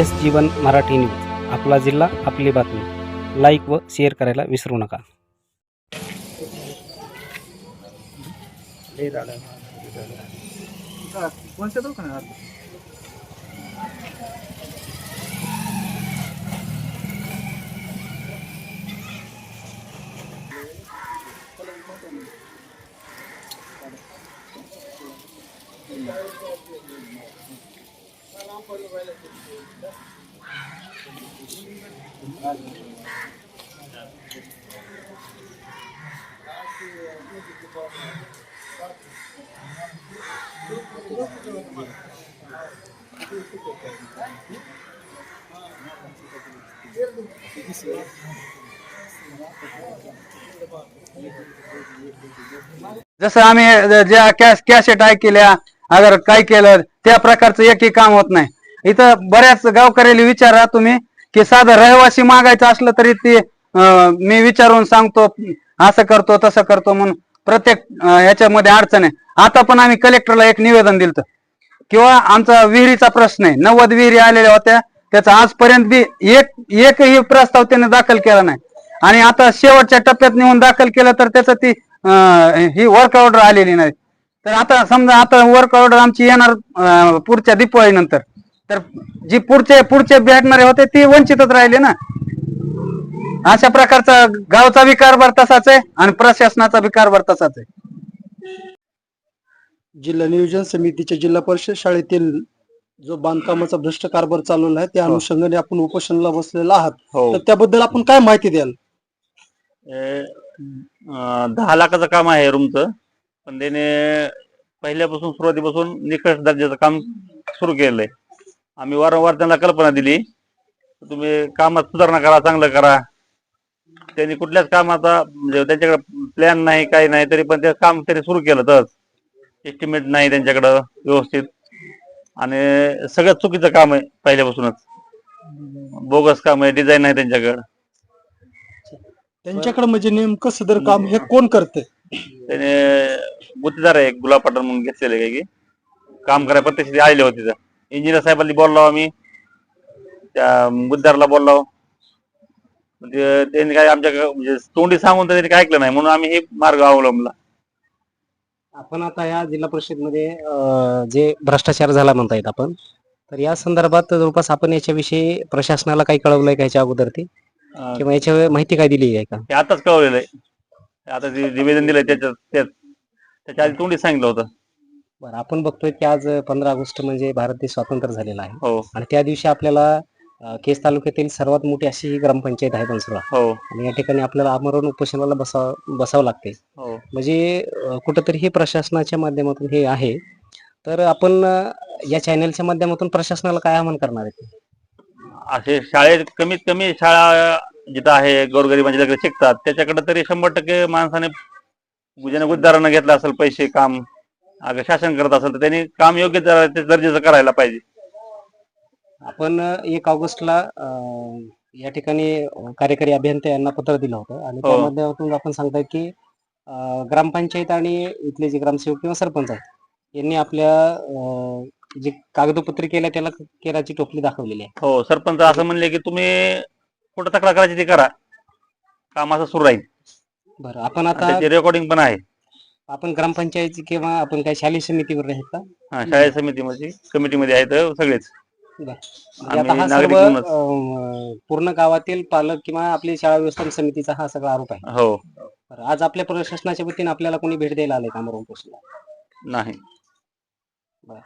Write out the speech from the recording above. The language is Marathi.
एस जीवन मराठी न्यूज. आपला जिल्हा आपली बातमी. लाईक व शेअर करायला विसरू नका. जसं आम्ही ज्या कॅश कॅसेट ऐकल्या अगर काय केलं त्या प्रकारचं एकही काम होत नाही. इथं बऱ्याच गावकऱ्याला विचारा तुम्ही की साधं रहिवासी मागायचं असलं तरी ते मी विचारून सांगतो असं करतो तसं करतो म्हणून प्रत्येक ह्याच्यामध्ये अडचण आहे. आता पण आम्ही कलेक्टरला एक निवेदन दिलं किंवा आमचा विहिरीचा प्रश्न आहे. नव्वद विहिरी आलेल्या होत्या. त्याचा आजपर्यंत बी एक एकही प्रस्ताव त्याने दाखल केला नाही. आणि आता शेवटच्या टप्प्यात नेऊन दाखल केलं तर त्याचं ती ही वर्क ऑर्डर आलेली नाही. तर आता समजा आता वर्क ऑर्डर आमची येणार पुढच्या दिपाळी नंतर तर जी पुढचे पुढचे भेटणारे होते ती वंचितच राहिले ना. अशा प्रकारचा गावचा बी कारभार तसाच आहे आणि प्रशासनाचा बी कारभार तसाच आहे. जिल्हा नियोजन समितीच्या जिल्हा परिषद शाळेतील जो बांधकामाचा भ्रष्ट कारभार चालवला आहे त्या अनुषंगाने आपण उपोषणाला बसलेला आहात. हो. तर त्याबद्दल आपण काय माहिती द्याल? हे, दहा लाखाचं काम आहे रूमचं पण त्याने पहिल्यापासून सुरुवातीपासून निकष दर्जाचं काम सुरू केलंय. आम्ही वारंवार त्यांना कल्पना दिली तुम्ही कामात सुधारणा करा चांगलं करा. त्यांनी कुठल्याच कामाचा म्हणजे त्यांच्याकडे प्लॅन नाही काही नाही तरी पण ते काम त्यांनी सुरू केलं तर. एस्टिमेट नाही त्यांच्याकडं व्यवस्थित. आणि सगळ्यात चुकीचं काम आहे पहिल्यापासूनच. बोगस काम आहे डिझाईन आहे त्यांच्याकडं. त्यांच्याकडे म्हणजे नेमकं सदर काम हे कोण करते त्याने गुत्तेदार आहे एक गुलाब पाटण म्हणून घेतलेले काही काम करायला प्रत्यक्ष आलेले होते तिथं. इंजिनियर साहेबांनी बोललो आम्ही. त्या गुत्तेदारला बोललो. म्हणजे त्यांनी काय आमच्या म्हणजे तोंडी सांगून तर त्यांनी काय ऐकलं नाही म्हणून आम्ही हे मार्ग अवलंबला. आपण आता या जिल्हा परिषदमध्ये अं, जे भ्रष्टाचार झाला म्हणता येत आपण तर या संदर्भात जवळपास आपण याच्याविषयी प्रशासनाला काही कळवलंय का याच्या अगोदर ते? अं, किंवा याच्या माहिती काय दिली आहे का? हे आताच कळवलेलं आहे. आता जे निवेदन दिलंय त्याच्यात त्यात. त्याच्या आधी तोंडी सांगितलं होतं. बरं आपण बघतोय की आज पंधरा ऑगस्ट म्हणजे भारत देश स्वतंत्र झालेला आहे. हो. आणि त्या दिवशी आपल्याला अं, केस तालुक्यातील सर्वात मोठी अशी ही ग्रामपंचायत आहे बनसुरा हो. आणि या ठिकाणी आपल्याला आमरण उपोषणाला बसाव बसावं लागते. हो. म्हणजे अं, कुठंतरी हे प्रशासनाच्या माध्यमातून हे आहे. तर आपण अं, या चॅनलच्या माध्यमातून प्रशासनाला काय आवाहन करणार आहे? असे शाळेत कमीत कमी शाळा जिथं आहे गोरगरिबांच्या लेकरं शिकतात. त्याच्याकडे तरी शंभर टक्के माणसाने ज्याने गुजदारानं घेतलं असेल पैसे काम अगर शासन करत असेल तर त्यांनी काम योग्य दर्जाचं करायला पाहिजे. आपण एक ऑगस्टला या ठिकाणी कार्यकारी अभियंता यांना पत्र दिलं होतं. आणि त्या हो. माध्यमातून आपण सांगताय की ग्रामपंचायत आणि इथले जे ग्रामसेवक किंवा सरपंच आहेत यांनी आपल्या जे कागदपत्र केलं त्याला केराची टोपली दाखवलेली आहे. हो सरपंच असं म्हणले की तुम्ही कुठं तक्रार करायची ती करा. काम असं सुरू राहील. बरं आपण आणि आता त्याची रेकॉर्डिंग पण आहे. आपण ग्रामपंचायतची किंवा आपण काही शालेय समितीवर आहेत का? हा, शाळा समितीमध्ये कमिटीमध्ये आहेत सगळेच. म्हणजे आता आम्ही हा नागरिक सर्व म्हणूनच. अं, पूर्ण गावातील पालक किंवा आपली शाळा व्यवस्थापन समितीचा हा सगळा आरोप आहे. हो. बरं, आज आपल्या प्रशासनाच्या वतीने आपल्याला कोणी भेट द्यायला आले का अमरावती नाही. बरं.